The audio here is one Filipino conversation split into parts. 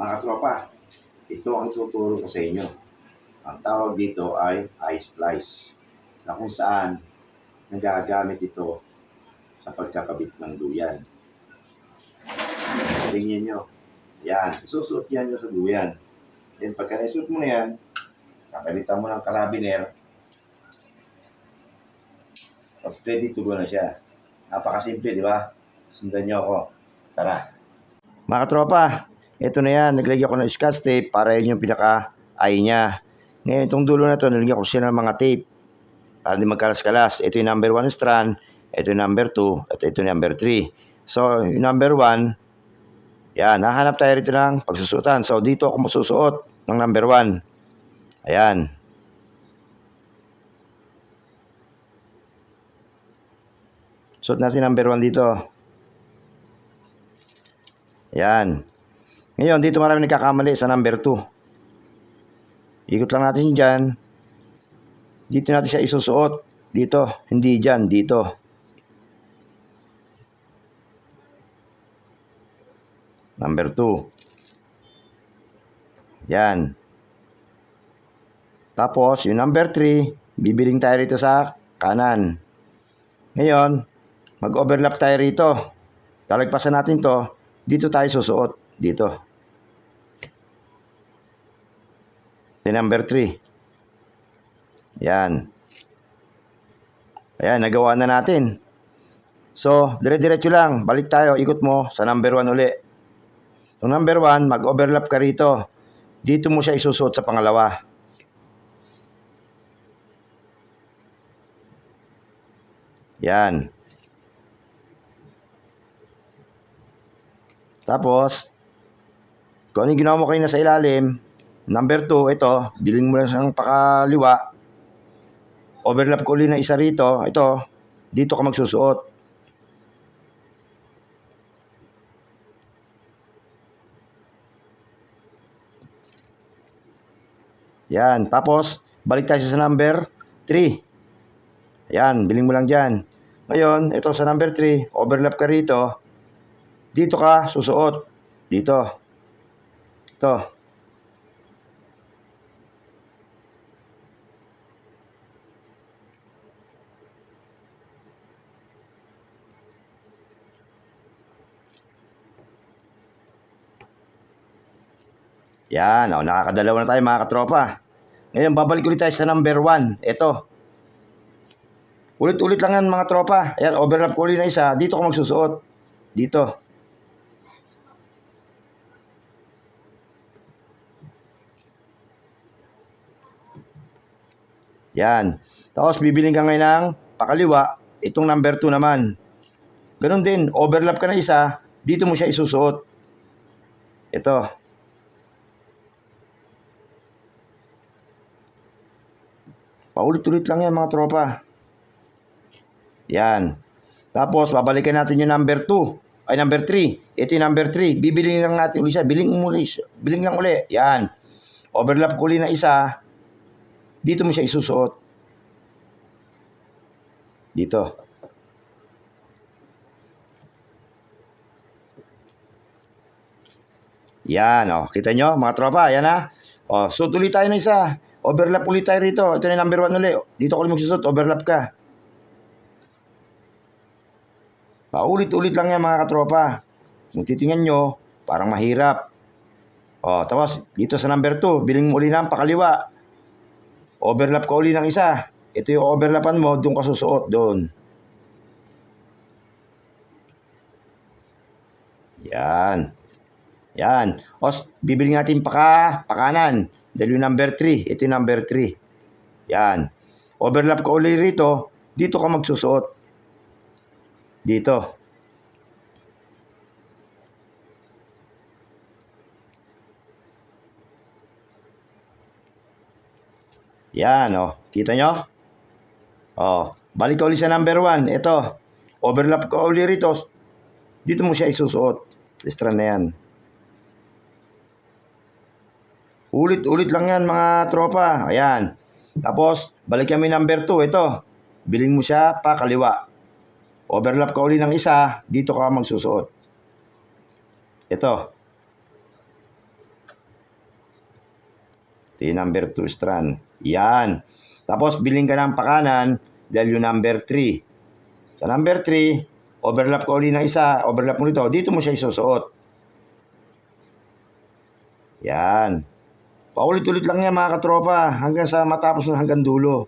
Mga katropa, ito ang tuturo ko sa inyo. Ang tawag dito ay ice splice na kung saan nagagamit ito sa pagkakabit ng duyan. Tingnan nyo. Yan. Susuot yan sa duyan. Then pagka nasuot mo na yan, kakalitan mo ng karabiner, tapos ready to go na siya. Napakasimple, di ba? Sundan nyo ako. Tara. Mga tropa, ito na yan. Naglagyan ko ng scotch tape para yun yung pinaka-eye niya. Ngayon, itong dulo na to, nalagyan ko siya ng mga tape para di magkalas-kalas. Ito yung number 1 strand, ito yung number 2, at ito yung number 3. So, yung number 1, yan, nahanap tayo rito ng pagsusuotan. So, dito ako masusuot ng number 1. Ayan. Suot natin number 1 dito. Ayan. Ngayon, dito marami nagkakamali sa number 2. Ikot lang natin dyan. Dito natin siya isusuot. Dito. Hindi dyan. Dito. Number 2. Yan. Tapos, yung number 3, bibiling tayo rito sa kanan. Ngayon, mag-overlap tayo rito. Talagpasan natin to. Dito tayo susuot. Dito. Yung number 3. Yan. Ayan, nagawa na natin. So, dire-diretso lang. Balik tayo. Ikot mo sa number 1 uli. Yung number 1, mag-overlap ka rito. Dito mo siya isusuot sa pangalawa. Yan. Tapos, kung ano yung ginawa mo kayo na sa ilalim, number 2, ito, biling mo lang siyang pakaliwa, overlap ko ulit ng isa rito, ito, dito ka magsusuot. Yan. Tapos, balik tayo sa number 3. Yan, biling mo lang dyan. Ngayon, ito sa number 3, overlap ka rito. Dito ka, susuot. Dito. Ito. Yan, oh, nakakadalawa na tayo mga katropa. Ngayon, babalik ulit tayo sa number 1. Ito. Ulit-ulit lang yan mga tropa. Ayan, overlap ko ulit na isa. Dito ko magsusuot. Dito. Yan. Tapos bibiling ka ngayon ng pakaliwa. Itong number 2 naman. Ganon din. Overlap ka na isa. Dito mo siya isusuot. Ito. Paulit-ulit lang yan mga tropa. Yan. Tapos, babalikan natin yung number 2. Ay, number 3. Ito yung number 3. Bibiling lang natin ulit siya. Biling muli. Biling lang uli. Yan. Overlap ko na isa. Dito mo siya isusuot. Dito. Yan, oh. Kita nyo, mga tropa, yan ha. Oh, suot ulit tayo ng isa. Overlap ulit tayo rito. Ito na number 1 ulit. Dito ko ulit magsusot. Overlap ka. Paulit-ulit lang yan mga katropa. Kung titingnan nyo, parang mahirap. O, tapos dito sa number 2, biling mo uli ng pakaliwa. Overlap ka uli ng isa. Ito yung overlapan mo, doon ka susuot, doon. Yan. Yan. O, bibili natin paka, pakanan. Dahil yung number 3. Ito yung number 3. Yan. Overlap ka uli rito, dito ka magsusuot. Dito. Yan, oh. Kita nyo? Oh, balik ka ulit sa number 1. Ito. Overlap ka ulit rito. Dito mo siya isusuot. Listra na yan. Ulit-ulit lang yan mga tropa. Ayan. Tapos, balik kami number 2. Ito. Biling mo siya pa kaliwa. Overlap ka uli ng isa, dito ka magsusuot. Ito. Ito yung number 2 strand. Yan. Tapos, biling ka ng pakanan dahil yung number 3. Sa number 3, overlap ko ulit ng isa, overlap mo nito, dito mo siya isusuot. Yan. Paulit-ulit lang yan mga katropa hanggang sa matapos na hanggang dulo.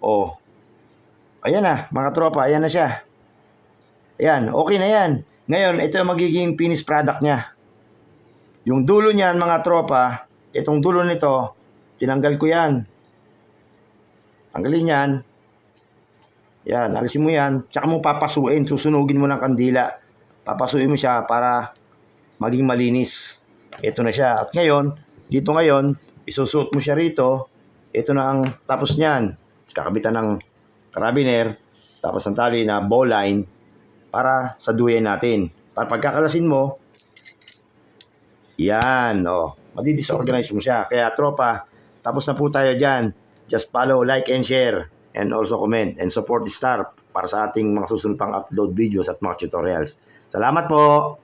Oh. Ayan na, mga tropa, ayan na siya. Ayan, okay na yan. Ngayon, ito yung magiging finished product niya. Yung dulo niyan, mga tropa, itong dulo nito, tinanggal ko yan. Tanggalin yan. Yan, alisin mo yan. Tsaka mo papasuin, susunugin mo ng kandila. Papasuin mo siya para maging malinis. Ito na siya. At ngayon, dito ngayon, isusuot mo siya rito. Ito na ang tapos niyan. Kakabitan ng carabiner, tapos ang tali na bowline para sa duyan natin. Para pagkakalasin mo, yan, oh. Madidisorganize mo siya. Kaya tropa, tapos na po tayo dyan. Just follow, like, and share. And also comment and support the star para sa ating mga susunod pang upload videos at mga tutorials. Salamat po!